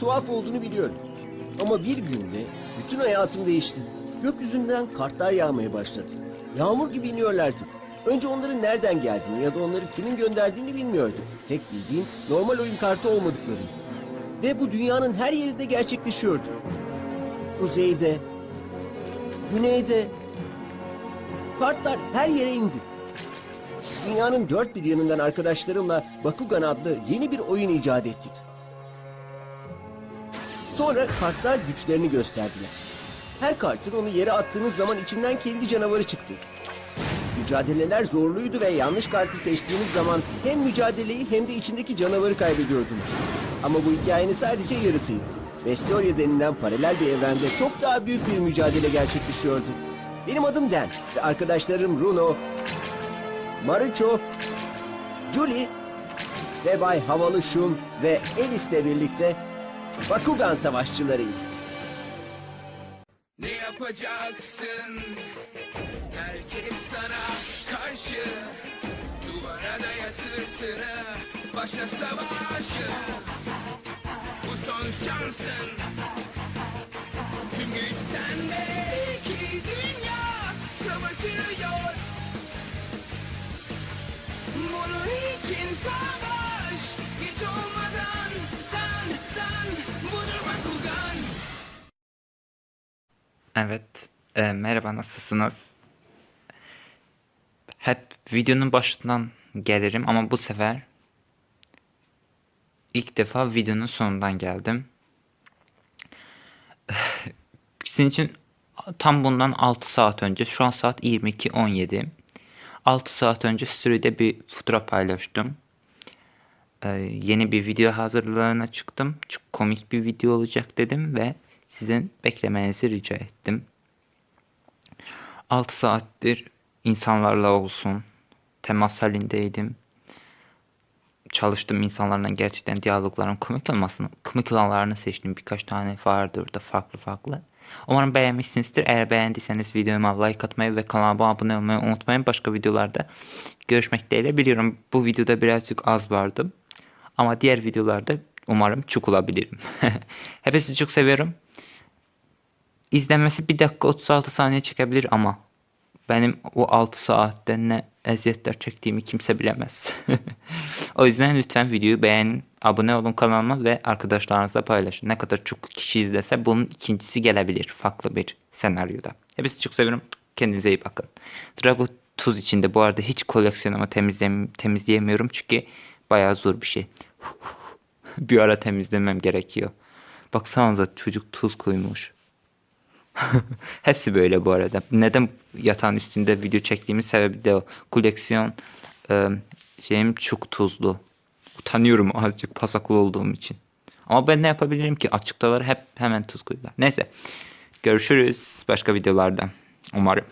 tuhaf olduğunu biliyorum. Ama bir günde bütün hayatım değişti. Gökyüzünden kartlar yağmaya başladı. Yağmur gibi iniyorlardı. Önce onların nereden geldiğini ya da onları kimin gönderdiğini bilmiyordum. Tek bildiğim normal oyun kartı olmadıklarıydı. Ve bu dünyanın her yerinde gerçekleşiyordu. Kuzeyde, güneyde, kartlar her yere indi. Dünyanın dört bir yanından arkadaşlarımla Bakugan adlı yeni bir oyun icat ettik. Sonra kartlar güçlerini gösterdiler. Her kartın onu yere attığınız zaman içinden kendi canavarı çıktı. Mücadeleler zorluydu ve yanlış kartı seçtiğiniz zaman hem mücadeleyi hem de içindeki canavarı kaybediyordunuz. Ama bu hikayenin sadece yarısıydı. Vestoria denilen paralel bir evrende çok daha büyük bir mücadele gerçekleşiyordu. Benim adım Dan ve arkadaşlarım Runo, Marucho, Julie ve Bay Havalı Şun ve Alice'le birlikte Bakugan savaşçılarıyız. Ne yapacaksın? Herkes sana karşı Duvara daya sırtını Başla savaşı Bu son şansın Tüm güç sende Evet. e, merhaba nasılsınız? Hep videonun başından gelirim ama bu sefer ilk defa videonun sonundan geldim. Sizin için tam bundan 6 saat önce şu an saat 22.17 6 saat önce story'de bir fotoğraf paylaştım. Ee, yeni bir video hazırlığına çıktım. Çok komik bir video olacak dedim ve sizin beklemenizi rica ettim. 6 saattir insanlarla olsun temas halindeydim. Çalıştım insanlarla gerçekten diyalogların komik olmasını, komik olanlarını seçtim. Birkaç tane vardı orada farklı farklı. Umarım beğenmişsinizdir. Eğer beğendiyseniz videoma like atmayı ve kanalıma abone olmayı unutmayın. Başka videolarda görüşmek dileğiyle. Biliyorum bu videoda birazcık az vardım. Ama diğer videolarda umarım çok olabilirim. Hepinizi çok seviyorum. İzlenmesi 1 dakika 36 saniye çekebilir ama benim o 6 saatte ne eziyetler çektiğimi kimse bilemez. o yüzden lütfen videoyu beğenin, abone olun kanalıma ve arkadaşlarınızla paylaşın. Ne kadar çok kişi izlese bunun ikincisi gelebilir farklı bir senaryoda. Hepinizi çok seviyorum. Kendinize iyi bakın. Drago tuz içinde bu arada hiç koleksiyonumu temizlem temizleyemiyorum çünkü bayağı zor bir şey. bir ara temizlemem gerekiyor. Baksanıza çocuk tuz koymuş. Hepsi böyle bu arada. Neden yatağın üstünde video çektiğimin sebebi de o. Koleksiyon e, şeyim çok tuzlu. Utanıyorum azıcık pasaklı olduğum için. Ama ben ne yapabilirim ki? Açıktalar hep hemen tuz koyuyorlar. Neyse. Görüşürüz başka videolarda. Umarım.